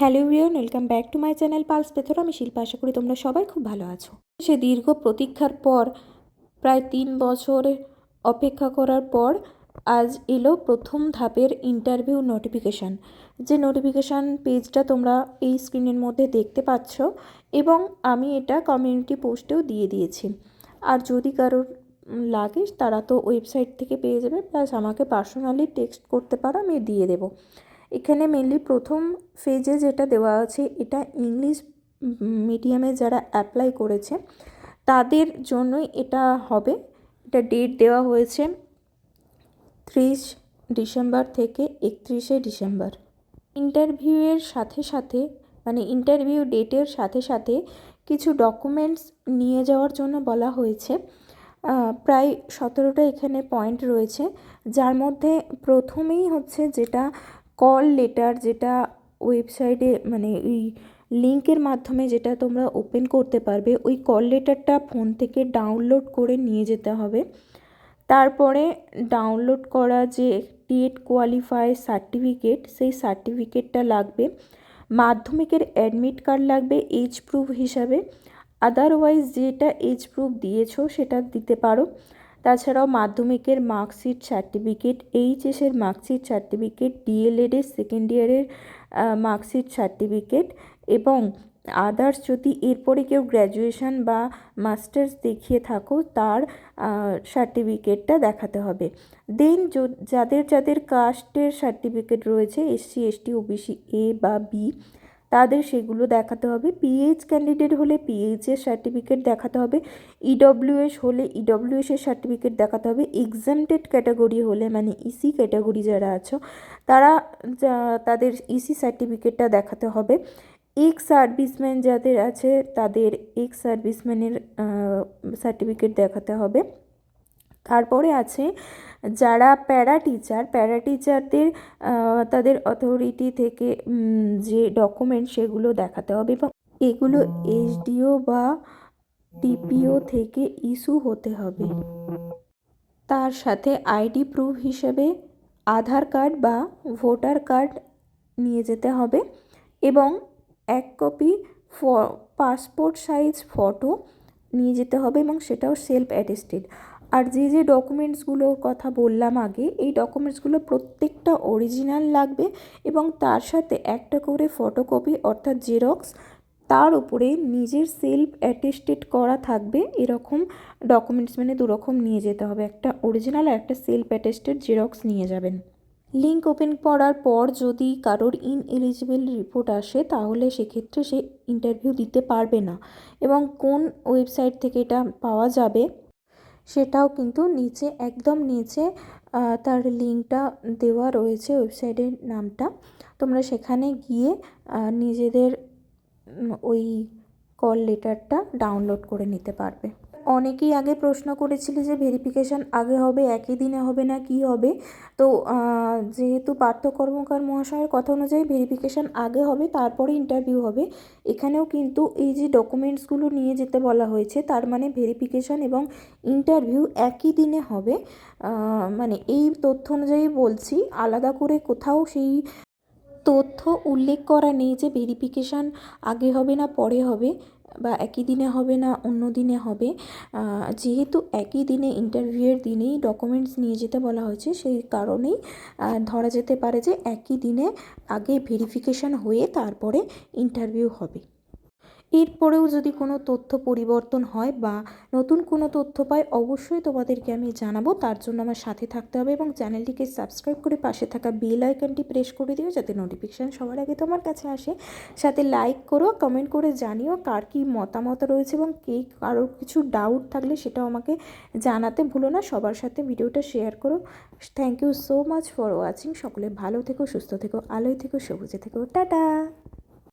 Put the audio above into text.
Hello ইউরিয়ন welcome back to my channel pulse পেথর। আমি শিল্পা, আশা করি তোমরা সবাই খুব ভালো আছো। সে দীর্ঘ প্রতীক্ষার পর, প্রায় তিন বছর অপেক্ষা করার পর, আজ এলো প্রথম ধাপের ইন্টারভিউ নোটিফিকেশান যে নোটিফিকেশান পেজটা তোমরা এই স্ক্রিনের মধ্যে দেখতে পাচ্ছ এবং আমি এটা কমিউনিটি পোস্টেও দিয়ে দিয়েছি। আর যদি কারোর লাগে, তারা তো ওয়েবসাইট থেকে পেয়ে যাবে প্লাস আমাকে পার্সোনালি টেক্সট করতে পারো, আমি দিয়ে দেবো। এখানে মেনলি প্রথম ফেজে যেটা দেওয়া আছে, এটা ইংলিশ মিডিয়ামে যারা অ্যাপ্লাই করেছে, তাদের জন্যই এটা হবে। এটা ডেট দেওয়া হয়েছে ত্রিশ ডিসেম্বর থেকে একত্রিশে ডিসেম্বর। ইন্টারভিউয়ের সাথে সাথে মানে ইন্টারভিউ ডেটের সাথে সাথে কিছু ডকুমেন্টস নিয়ে যাওয়ার জন্য বলা হয়েছে। প্রায় সতেরোটা এখানে পয়েন্ট রয়েছে, যার মধ্যে প্রথমেই হচ্ছে যেটা কল লেটার যেটা ওয়েবসাইটে মানে ওই লিঙ্কের মাধ্যমে যেটা তোমরা ওপেন করতে পারবে, ওই কল লেটারটা ফোন থেকে ডাউনলোড করে নিয়ে যেতে হবে। তারপরে ডাউনলোড করা যে টেট কোয়ালিফাই সার্টিফিকেট সেই সার্টিফিকেটটা লাগবে। মাধ্যমিকের অ্যাডমিট কার্ড লাগবে এজ প্রুফ হিসাবে। আদারওয়াইজ যেটা এজ প্রুফ দিয়েছ সেটা দিতে পারো। তাছাড়াও মাধ্যমিকের মার্কশিট সার্টিফিকেট, এইচএসের মার্কশিট সার্টিফিকেট ডিএলএডের সেকেন্ড ইয়ারের মার্কশিট সার্টিফিকেট এবং আদার্স যদি এরপরে কেউ গ্র্যাজুয়েশন বা মাস্টার্স দেখিয়ে থাকো, তার সার্টিফিকেটটা দেখাতে হবে। দেন যাদের যাদের কাস্টের সার্টিফিকেট রয়েছে, এসসি, এসটি, ওবিসি, এ বা বি তাদের সেগুলো দেখাতে হবে। পিএইচ ক্যান্ডিডেট হলে পিএইচের সার্টিফিকেট দেখাতে হবে। ইডব্লিউএস হলে ইডব্লিউএস এর সার্টিফিকেট দেখাতে হবে। এক্সামটেড ক্যাটাগরি হলে মানে ইসি ক্যাটাগরি যারা আছো, তারা তাদের ইসি সার্টিফিকেটটা দেখাতে হবে। এক্স সার্ভিসম্যান যাদের আছে, তাদের এক্স সার্ভিসম্যানের সার্টিফিকেট দেখাতে হবে। তারপরে আছে যারা প্যারা টিচার, প্যারা টিচারদের তাদের অথরিটি থেকে যে ডকুমেন্ট সেগুলো দেখাতে হবে এবং এগুলো এসডিও বা টিপিও থেকে ইস্যু হতে হবে। তার সাথে আইডি প্রুফ হিসেবে আধার কার্ড বা ভোটার কার্ড নিয়ে যেতে হবে এবং এক কপি ফ পাসপোর্ট সাইজ ফটো নিয়ে যেতে হবে এবং সেটাও সেলফ অ্যাটেস্টেড আর যে যে ডকুমেন্টসগুলোর কথা বললাম আগে, এই ডকুমেন্টসগুলো প্রত্যেকটা অরিজিনাল লাগবে এবং তার সাথে একটা করে ফটোকপি অর্থাৎ জেরক্স, তার উপরে নিজের সেলফ অ্যাটেস্টেড করা থাকবে। এরকম ডকুমেন্টস মানে দুরকম নিয়ে যেতে হবে। একটা অরিজিনাল আর একটা সেলফ অ্যাটেস্টেড জেরক্স নিয়ে যাবেন। লিঙ্ক ওপেন করার পর যদি কারোর ইন এলিজিবল রিপোর্ট আসে, তাহলে সেক্ষেত্রে সে ইন্টারভিউ দিতে পারবে না। এবং কোন ওয়েবসাইট থেকে এটা পাওয়া যাবে? সেটাও কিন্তু নিচে, একদম নিচে তার লিঙ্কটা দেওয়া রয়েছে ওয়েবসাইটের নামটা। তোমরা সেখানে গিয়ে নিজেদের ওই কল লেটারটা ডাউনলোড করে নিতে পারবে। অনেকেই আগে প্রশ্ন করেছিলে যে ভেরিফিকেশান আগে হবে, একই দিনে হবে না, কি হবে? তো যেহেতু পার্থ কর্মকার মহাশয়ের কথা অনুযায়ী ভেরিফিকেশান আগে হবে, তারপরে ইন্টারভিউ হবে। এখানেও কিন্তু এই যে ডকুমেন্টসগুলো নিয়ে যেতে বলা হয়েছে, তার মানে ভেরিফিকেশান এবং ইন্টারভিউ একই দিনে হবে। মানে এই তথ্য অনুযায়ী বলছি, আলাদা করে কোথাও সেই তথ্য উল্লেখ করা নেই যে ভেরিফিকেশান আগে হবে না, পরে হবে। বা একই দিনে হবে না, অন্য দিনে হবে। যেহেতু একই দিনে ইন্টারভিউয়ের দিনেই ডকুমেন্টস নিয়ে যেতে বলা হয়েছে, সেই কারণেই ধরা যেতে পারে যে একই দিনে আগে ভেরিফিকেশান হয়ে তারপরে ইন্টারভিউ হবে। এরপরেও যদি কোনো তথ্য পরিবর্তন হয় বা নতুন কোনো তথ্য পাই অবশ্যই তোমাদেরকে আমি জানাব। তার জন্য আমার সাথে থাকতে হবে এবং চ্যানেলটিকে সাবস্ক্রাইব করে পাশে থাকা বেল আইকনটি প্রেস করে দিও যাতে নোটিফিকেশান সবার আগে তোমার কাছে আসে। সাথে লাইক করো, কমেন্ট করে জানিও কার কী মতামত রয়েছে এবং কে কারোর কিছু ডাউট থাকলে সেটাও আমাকে জানাতে ভুলো না। সবার সাথে ভিডিওটা শেয়ার করো। Thank you so much for watching. সকলে ভালো থেকো, সুস্থ থেকো, আলোয় থেকো, সবুজে থেকো। টাটা!